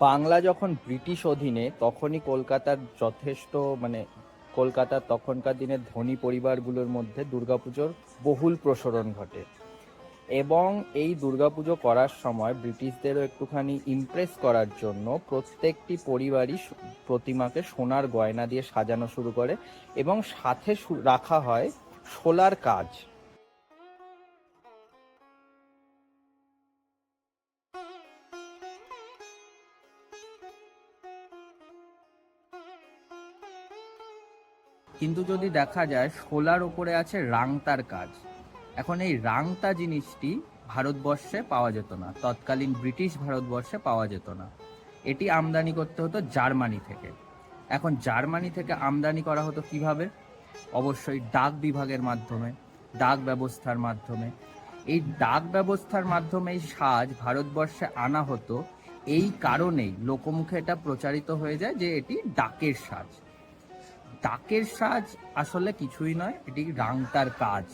বাংলা যখন ব্রিটিশ অধীনে, তখনই কলকাতার যথেষ্ট মানে কলকাতার তখনকার দিনের ধনী পরিবারগুলোর মধ্যে দুর্গাপুজোর বহুল প্রসারণ ঘটে। এবং এই দুর্গাপুজো করার সময় ব্রিটিশদেরও একটুখানি ইমপ্রেস করার জন্য প্রত্যেকটি পরিবারই প্রতিমাকে সোনার গয়না দিয়ে সাজানো শুরু করে এবং সাথে রাখা হয় শোলার কাজ। কিন্তু যদি দেখা যায়, শোলার ওপরে আছে রাংতার কাজ। এখন এই রাংতা জিনিসটি ভারতবর্ষে পাওয়া যেত না। তৎকালীন ব্রিটিশ ভারতবর্ষে পাওয়া যেত না। এটি আমদানি করতে হতো জার্মানি থেকে। এখন জার্মানি থেকে আমদানি করা হতো কীভাবে? অবশ্যই ডাক বিভাগের মাধ্যমে, ডাক ব্যবস্থার মাধ্যমে। এই ডাক ব্যবস্থার মাধ্যমে এই সাজ ভারতবর্ষে আনা হতো। এই কারণেই লোকমুখে এটা প্রচারিত হয়ে যায় যে এটি ডাকের সাজ। ডাকের সাজ আসলে কিছুই নয় এটি রাংতার কাজ।